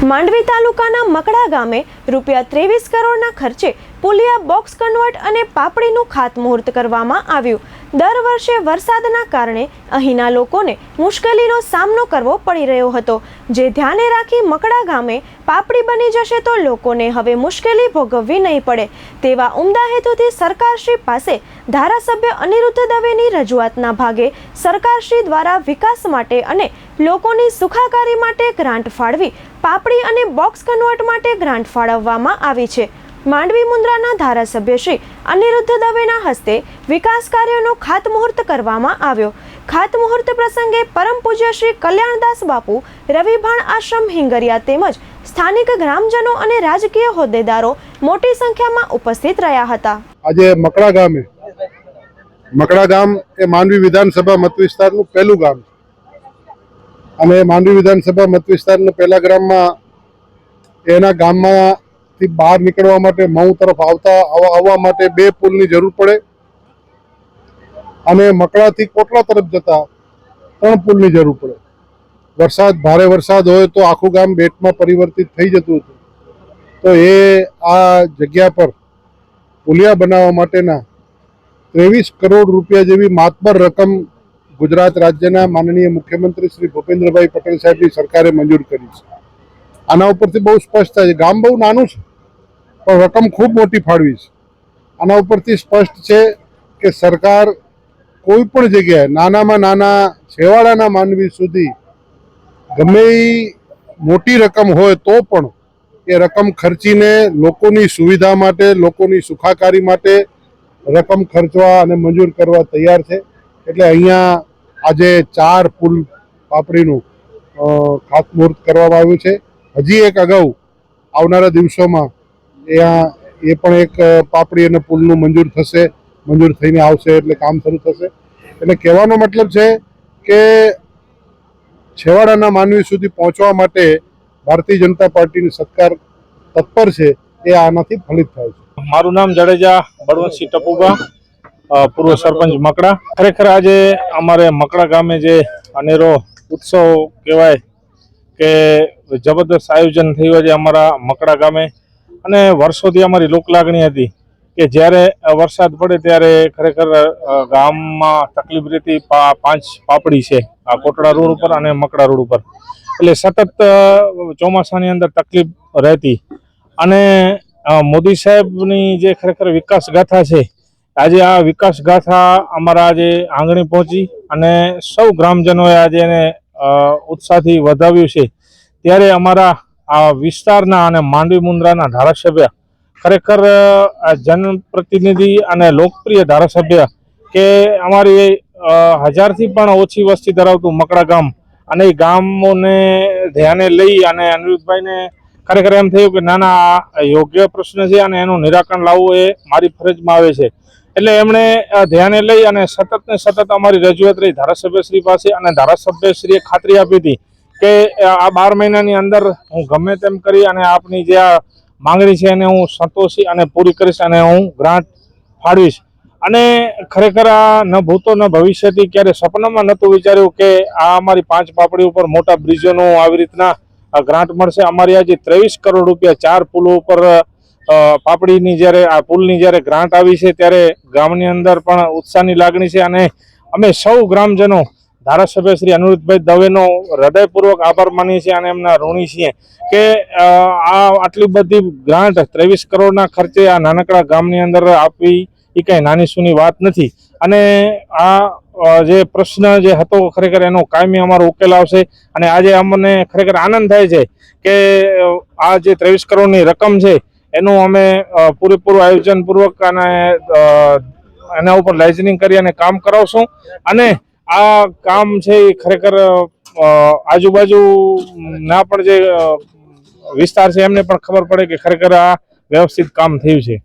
માંડવી તાલુકાના મકડા ગામે રૂપિયા ત્રેવીસ કરોડના ખર્ચે પુલિયા બોક્સ કન્વર્ટ અને પાપડીનું ખાતમુહૂર્ત કરવામાં આવ્યું. દર વર્ષે વરસાદના કારણે અહીંના લોકોને મુશ્કેલીનો સામનો કરવો પડી રહ્યો હતો. જે ધ્યાને રાખી મકડા ગામે પાપડી બની જશે તો લોકોને હવે મુશ્કેલી ભોગવવી નહીં પડે. તેવા ઉમદા હેતુથી સરકારશ્રી પાસે ધારાસભ્ય અનિરુદ્ધ દવેની રજૂઆતના ભાગે સરકારશ્રી દ્વારા વિકાસ માટે અને લોકોની સુખાકારી માટે ગ્રાન્ટ ફાળવી પાપડી અને બોક્સ કન્વર્ટ માટે ગ્રાન્ટ ફાળવવામાં આવી છે. માંડવી મુન્દ્રાના ધારાસભ્ય શ્રી અનિરુદ્ધ દવેના હસ્તે વિકાસ કાર્યોનો ખાતમુહૂર્ત કરવામાં આવ્યો. ખાતમુહૂર્ત પ્રસંગે પરમ પૂજ્ય શ્રી કલ્યાણદાસ બાપુ, રવિભાણ આશ્રમ હિંગરિયા તેમજ સ્થાનિક ગ્રામજનો અને રાજકીય હોદ્દેદારો મોટી સંખ્યામાં ઉપસ્થિત રહ્યા હતા. આજે મકડા ગામે, મકડા ગામ એ માંડવી વિધાનસભા મત વિસ્તારનું પહેલું ગામ અને માંડવી વિધાનસભા મત વિસ્તારના પહેલા ગ્રામમાં એના ગામમાંથી બહાર નીકળવા માટે મઉ તરફ આવતા આવવા આવવા માટે બે પુલની જરૂર પડે. અને મકડાથી કોટલા તરફ જતા ત્રણ પુલની જરૂર પડે. વરસાદ, ભારે વરસાદ હોય તો આખું ગામ બેટમાં પરિવર્તિત થઈ જતું હતું. તો એ આ જગ્યા પર પુલિયા બનાવવા માટેના ત્રેવીસ કરોડ રૂપિયા જેવી માતબર રકમ ગુજરાત રાજ્યના માનનીય મુખ્યમંત્રી શ્રી ભૂપેન્દ્રભાઈ પટેલ સાહેબની સરકારે મંજૂર કરી છે. આના ઉપરથી બહુ સ્પષ્ટ થાય છે. ગામ બહુ નાનું છે. પણ રકમ ખૂબ મોટી ફાળવી છે. આના ઉપરથી સ્પષ્ટ છે કે સરકાર કોઈ પણ જગ્યાએ નાનામાં નાના છેવાડાના માનવી સુધી ગમે મોટી રકમ હોય તો પણ એ રકમ ખર્ચીને લોકોની સુવિધા માટે, લોકોની સુખાકારી માટે રકમ ખર્ચવા અને મંજૂર કરવા તૈયાર છે. એટલે અહીંયા આજે ચાર પુલ પાપડીનું ખાતમુહૂર્ત કરવામાં આવ્યું છે. હજી એક અગાઉ આવનારા દિવસોમાં ત્યાં એ પણ એક પાપડી અને પુલનું મંજૂર થશે, મંજૂર થઈને આવશે એટલે કામ શરૂ થશે. એટલે કહેવાનો મતલબ છે કે છેવાડાના માનવી સુધી પહોંચવા માટે ભારતીય જનતા પાર્ટીની સરકાર તત્પર છે, એ આનાથી ફલિત થાય છે. મારું નામ જાડેજા બળવંતસિંહ ટપુબા પૂર્વ સરપંચ મકડા. ખરેખર આજે અમારે મકડા ગામે જે અનેરો ઉત્સવ કહેવાય કે જબરદસ્ત આયોજન થયું છે અમારા મકડા ગામે. અને વર્ષોથી અમારી લોકલાગણી હતી કે જ્યારે વરસાદ પડે ત્યારે ખરેખર ગામમાં તકલીફ રહેતી પાંચ પાપડી છે, આ કોટડા રોડ ઉપર અને મકડા રોડ ઉપર. એટલે સતત ચોમાસાની અંદર તકલીફ રહેતી. અને મોદી સાહેબની જે ખરેખર વિકાસ ગાથા છે, આજે આ વિકાસ ગાથા અમારા આજે આંગણે પહોંચી અને સૌ ગ્રામજનોએ આજે એને ઉત્સાહથી વધાવ્યું છે. ત્યારે અમારા આ વિસ્તારના અને માંડવી મુન્દ્રાના ધારાસભ્ય ખરેખર જનપ્રતિનિધિ અને લોકપ્રિય ધારાસભ્ય કે અમારી હજારથી પણ ઓછી વસ્તી ધરાવતું મકડા ગામ અને એ ગામોને ધ્યાને લઈ અને અનિરુદ્ધભાઈને ખરેખર એમ થયું કે ના ના, આ યોગ્ય પ્રશ્ન છે અને એનું નિરાકરણ લાવવું એ મારી ફરજમાં આવે છે. એટલે એમણે ધ્યાને લઈ અને સતત ને સતત અમારી રજૂઆત રહી. ધારાસભ્યશ્રી પાસે અને ધારાસભ્યશ્રીએ ખાતરી આપી હતી કે આ બાર મહિનાની અંદર હું ગમે તેમ કરી અને આપની જે આ માંગણી છે એને હું સંતોષી અને પૂરી કરીશ અને હું ગ્રાન્ટ ફાળવીશ. અને ખરેખર આ ન ભૂતો ન ભવિષ્યથી ક્યારે સપનામાં નહોતું વિચાર્યું કે આ અમારી પાંચ પાપડી ઉપર મોટા બ્રિજોનું આવી રીતના ગ્રાન્ટ મળશે. અમારી આજે ત્રેવીસ કરોડ રૂપિયા ચાર પુલો ઉપર પાપડીની જ્યારે, આ પુલની જ્યારે ગ્રાન્ટ આવી છે ત્યારે ગામની અંદર પણ ઉત્સાહની લાગણી છે અને અમે સૌ ગ્રામજનો ધારાસભ્ય શ્રી અનિરુદ્ધભાઈ દવેનો હૃદયપૂર્વક આભાર માનીએ છીએ અને એમના ઋણી છીએ કે આ આટલી બધી ગ્રાન્ટ ત્રેવીસ કરોડના ખર્ચે આ નાનકડા ગામની અંદર આપવી એ કંઈ નાની સૂની વાત નથી. અને આ જે પ્રશ્ન જે હતો ખરેખર એનો કાયમી અમારો ઉકેલ આવશે અને આજે અમને ખરેખર આનંદ થાય છે કે આ જે ત્રેવીસ કરોડની રકમ છે એનું અમે પૂરેપૂરું આયોજનપૂર્વક અને એના ઉપર લાઇઝનિંગ કરી અને કામ કરાવશું. અને આ કામ છે એ ખરેખર આજુબાજુ ના પણ જે વિસ્તાર છે એમને પણ ખબર પડે કે ખરેખર આ વ્યવસ્થિત કામ થયું છે.